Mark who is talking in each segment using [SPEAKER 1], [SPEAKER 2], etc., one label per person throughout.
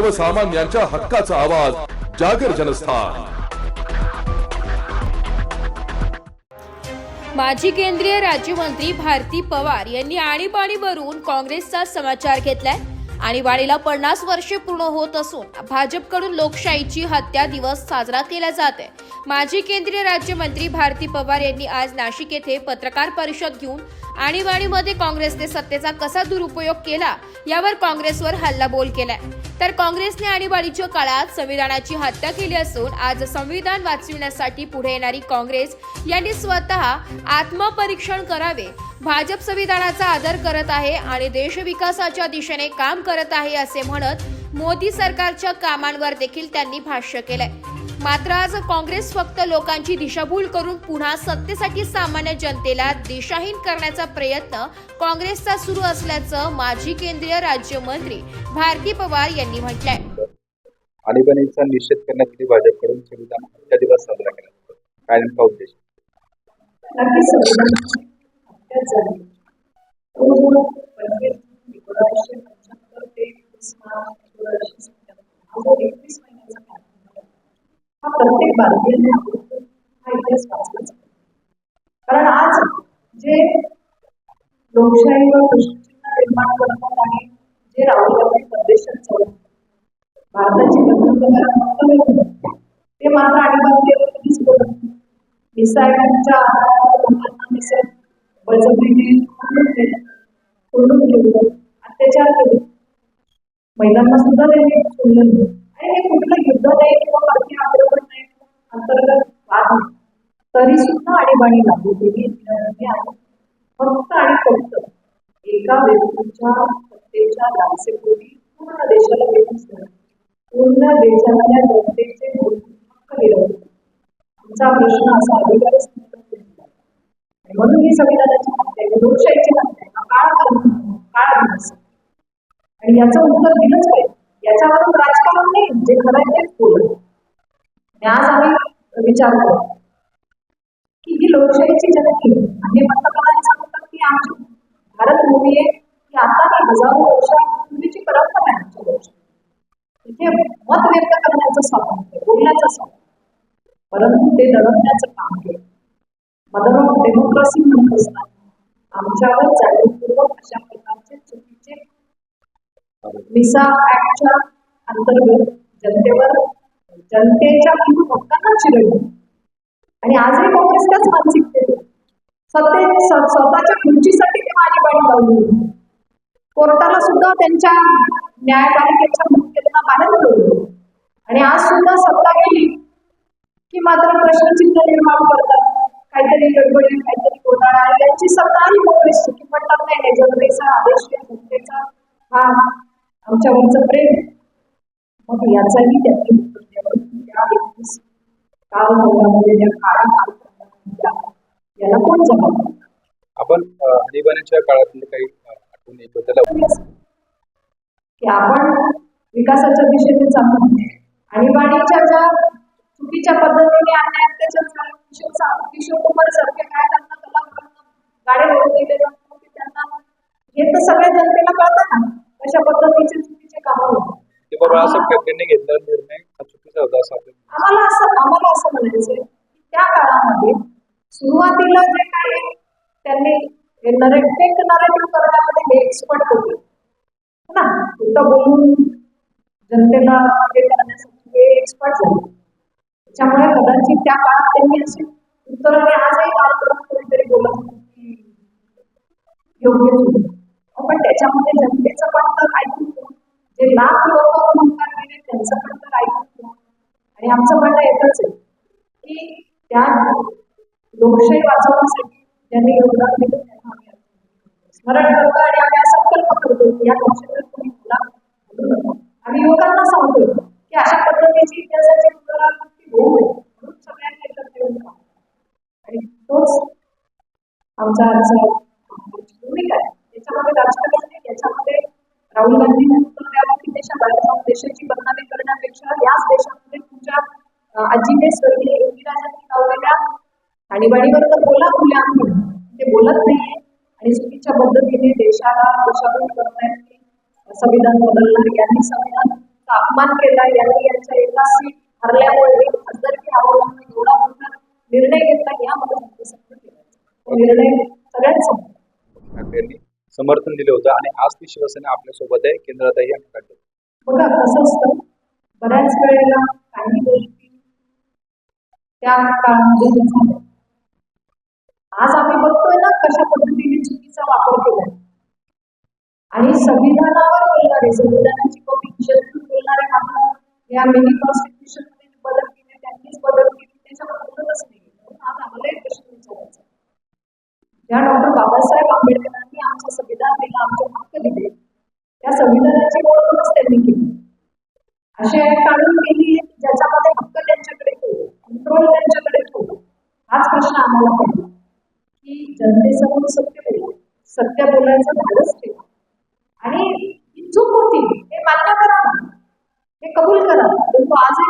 [SPEAKER 1] सर्वसामान्यांच्या हक्काचा आवाज जागर जनस्थान.
[SPEAKER 2] माजी केंद्रीय राज्यमंत्री भारती पवार यांनी आणीबाणीवरून काँग्रेसचा समाचार घेतलाय. आणीबाणीला पन्नास वर्षे पूर्ण होत असून भाजपकडून लोकशाहीची हत्या दिवस साजरा केला जात आहे. माजी केंद्रीय राज्यमंत्री भारती पवार यांनी आज नाशिक येथे पत्रकार परिषद घेऊन आणीबाणीमध्ये काँग्रेसने सत्तेचा कसा दुरुपयोग केला यावर काँग्रेसवर हल्लाबोल केलाय. तर काँग्रेसने आणीबाणीच्या काळात संविधानाची हत्या केली असून आज संविधान वाचविण्यासाठी पुढे येणारी काँग्रेस यांनी स्वतः आत्मपरीक्षण करावे भाजप संविधानाचा आदर करत आहे आणि देश विकासाच्या दिशेने काम करत आहे असे म्हणत मोदी सरकारच्या कामांवर देखील त्यांनी भाष्य केलंय. मात्र आज काँग्रेस फक्त लोकांची दिशाभूल करून पुन्हा सत्तेसाठी सामान्य जनतेला दिशाहीन करण्याचा प्रयत्न काँग्रेसचा सुरू असल्याचं माजी केंद्रीय राज्यमंत्री भारती पवार यांनी म्हटलंय.
[SPEAKER 3] आणीबाणीचा निषेध करण्यासाठी भाजपकडून संविधान हत्या दिवस साजरा केला जातो. काय नेमका उद्देश?
[SPEAKER 4] झाली पंच्याहत्तर ते एकवीस मार्च सत्त्याहत्तर हा जो एकवीस महिन्याचा हा प्रत्येक भारतीयाने आवडतो हा इतिहास वाचलाच कारण आज जे लोकशाहीवर दुष्चिन्ह निर्माण करतात आणि जे राहुल गांधी परदेशात जाऊन भारताची पंतप्रधान ते मात्र आणीबाणीवर कधीच बोलत नाही. निसर्गाच्या आधारावर लोकांना निसर्ग अत्याचार केले. महिलांना सुद्धा त्यांनी सोडलं नाही. आणि हे कुठलं युद्ध नाही किंवा बाकी आक्रमण नाही अंतर्गत वाद तरी सुद्धा आणीबाणी लागू केली. फक्त आणि फक्त एका व्यक्तीच्या सत्तेच्या लालसेपोटी पूर्ण देशाला वेगळीच पूर्ण देशातल्या जनतेचे हक्क हिरावले आमचा प्रश्न असा अधिकारच नाही म्हणून ही संविधानाची हत्या आहे, लोकशाहीची हत्या आहे, काळ काळ दिवस आणि याचं उत्तर दिलंच पाहिजे. याच्यावरून राजकारण नाही जे खरं आहे तेच बोलत आणि आज आम्ही विचार करतो की ही लोकशाहीची जननी आहे. आणि पंतप्रधान सांगतात की आमची? भारत भूमी आहे की आता नाही? हजारो वर्षांपूर्वीची परंपरा आहे आमच्या लोकशाही इथे मत व्यक्त करण्याचं स्वातंत्र्य बोलण्याचं स्वातंत्र्य परंतु ते दडपण्याचं काम केलं मदर ऑफ डेमोक्रेसी म्हणत असताना आमच्यावर जाणीवपूर्वक अशा प्रकारचे चुकीचे विसा ऍक्टच्या अंतर्गत जनतेवर जनतेच्या मूळ हक्कांना आणि आजही काँग्रेस त्याच मानसिकतेत सत्ते स्वतःच्या खुर्चीसाठी ते आणीबाणी लावली कोर्टाला सुद्धा त्यांच्या न्यायपालिकेच्या भूमिकेतनं बाहेर ठेवलं आणि आज सुद्धा सत्ता गेली की मात्र प्रश्नचिन्ह निर्माण करतात. काहीतरी गडबडी काहीतरी घोटाळा आणि काँग्रेसची की म्हणतात नाही जनतेचा आदेश जनतेचा हा आमच्यावरचं प्रेम. मग याचाही त्यांनी त्या एकवीस काल भोगामध्ये ज्या काळा कालखंडामध्ये आहे, याला कोण जबाबदार
[SPEAKER 3] आपण आणीबाणीच्या काळातील काही आठवणीबद्दल
[SPEAKER 4] की आपण विकासाच्या दिशेने चाललो आणीबाणीच्या ज्या चुकीच्या पद्धतीने झाले किशोर किशोर कुमार सारखे काय त्यांना कलाकारांना गाडे ओढून दिले की त्यांना हे तर सगळ्या जनतेला कळतं ना अशा पद्धतीचे चुकीचे काम होते
[SPEAKER 3] असं ठाकरेंनी घेतलेला निर्णय चुकीचा होता असं
[SPEAKER 4] आम्हाला असं आम्हाला असं म्हणायचंय की त्या काळामध्ये सुरुवातीला जे काय त्यांनी नरेटिव्ह नरेटिव्ह करण्यामध्ये हे एक्सपर्ट होते. हो ना? बोलून जनतेला हे करण्यासाठी हे एक्सपर्ट झाले. त्यामुळे कदाचित त्या काळात त्यांनी अशी उत्तर मी आजही कालपर्यंत कोणीतरी बोलत योग्य पण त्याच्यामध्ये जनतेचं पण तर ऐकून जे लाख लोक म्हणतात गेले त्यांचं पण तर ऐकून आणि आमचं म्हणणं एकच आहे की त्या लोकशाही वाचवण्यासाठी ज्यांनी योगदान दिलं त्यांना आम्ही स्मरण करतो आणि आम्ही संकल्प करतो या लोकशाही कोणी बोला बोलू नका आम्ही युवकांना सांगतो की अशा पद्धतीची इतिहासाची पुनरावृत्ती होऊ नये म्हणून सगळ्यांनी एकत्र येऊन काम करावं. आणि तोच भूमिका आहे. त्याच्यामध्ये राजकारण नाही त्याच्यामध्ये राहुल गांधी देशाची बदनामी करण्यापेक्षा याच देशामध्ये तुमच्या आजीने स्वर्गीय इंदिराजांनी लावलेल्या आणीबाणीवर तर बोला बोलल्या ते बोलत नाहीये आणि चुकीच्या पद्धतीने देशाला दिशाभूल करतायत संविधान बदलणार यांनी संविधान अपमान केला यांनी यांच्या एका सीट हरल्यामुळे खासदारकी आव्हानांना एवढा मोठा निर्णय घेतला यामध्ये निर्णय
[SPEAKER 3] यांनी समर्थन दिलं होतं आणि आज ती शिवसेना आपल्यासोबत आहे. केंद्रातही आणि राज्यात
[SPEAKER 4] बघा कसं असतं. बऱ्याच वेळेला काही गोष्टी त्या काळामध्ये आज आम्ही बघतोय ना कशा पद्धतीने चुकीचा वापर केलाय. आणि संविधानावर बोलणारे संविधानाची जरूर बोलणारे मात्र या मिनी कॉन्स्टिट्यूशन असे काढून गेली ज्याच्यामध्ये हक्क त्यांच्याकडे ठेवू कंट्रोल त्यांच्याकडे ठेवू हाच प्रश्न आम्हाला पडला की जनतेसमोर सत्य बोला सत्य बोलायचं धाडस ठेवा. आणि चूक होती हे मान्य करा हे कबूल करा. परंतु आजही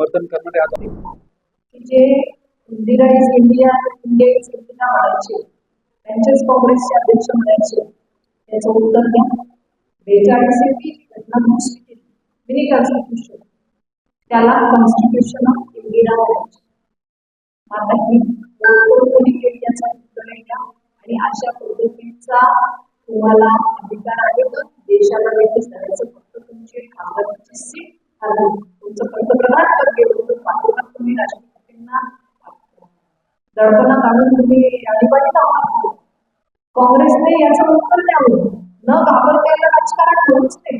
[SPEAKER 3] समर्थन करणारे आज
[SPEAKER 4] जे इंदिरा इंडिया इंडिया इंडिया म्हणायचे त्यांचेच काँग्रेसचे अध्यक्ष म्हणायचे त्याचं उत्तर द्या. बेचाळीस ची घटना दुरुस्ती केली. मिनी कॉन्स्टिट्यूशन त्याला कॉन्स्टिट्यूशन ऑफ इंडिया म्हणायचे आता ही कोणी केली याचा उत्तर द्या आणि अशा पद्धतीचा तुम्हाला अधिकार आहे तर देशाला वेगळीच करायचं फक्त तुमची खासदारची सीट तुमचं पंतप्रधान पद गेलं पाठोपाठ तुम्ही राष्ट्रपतींना दडपणा काढून तुम्ही लावणार काँग्रेसने याचं उत्तर द्यावं. न घाबरता राजकारण होऊच नाही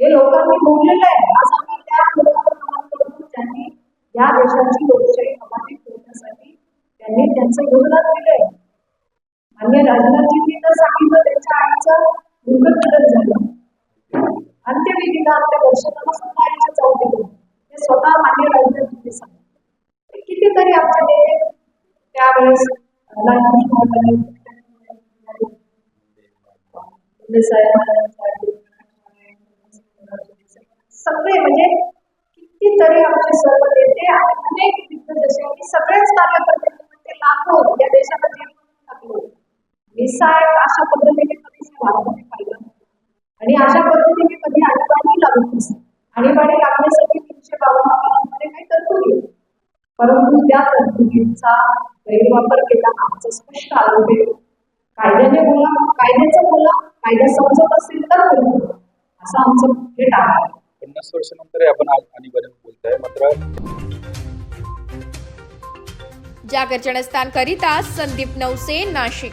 [SPEAKER 4] हे लोकांनी बोललेलं आहे. आज आम्ही त्या लोकांना नमन करतो ज्यांनी या देशाची लोकशाही अबाधित ठेवण्यासाठी त्यांनी त्यांचं योगदान दिलंय. मान्य राजनाथजींनी तर सांगितलं त्यांच्या आईचं दुर्गत झालं. अंत्यविधीला आपल्या दर्शनाला सुद्धा जाऊ दिलं ते स्वतः मान्य राजनाथजींनी सांगितलं कितीतरी आमच्या नेते त्यावेळेस सगळे म्हणजे कितीतरी आमचे सर्व नेते आणि अनेक दिग्गज असे की सगळेच कार्यकर्ते म्हणजे लाखो या देशामध्ये जे टाकले. निसाय अशा पद्धतीने कधीच हे भारताने पाहिलं नाही. आणि अशा पद्धतीने कधी आणीबाणी लागत नसते आणीबाणी लागण्यासाठी तीनशे बावन्न कलममध्ये काही तरतुदी. परंतु त्या तरतुदीचा गैरवापर केला आमचा स्पष्ट आरोप आहे. कायद्याने बोला कायद्याचं बोला कायदा समजत असेल तर बोला. असं आमचं हे टाळा आहे.
[SPEAKER 3] पन्नास वर्षानंतर आपण आज आणीबाणी बोलताय मात्र
[SPEAKER 2] जागर जनस्थानकरिता संदीप नवसे नाशिक.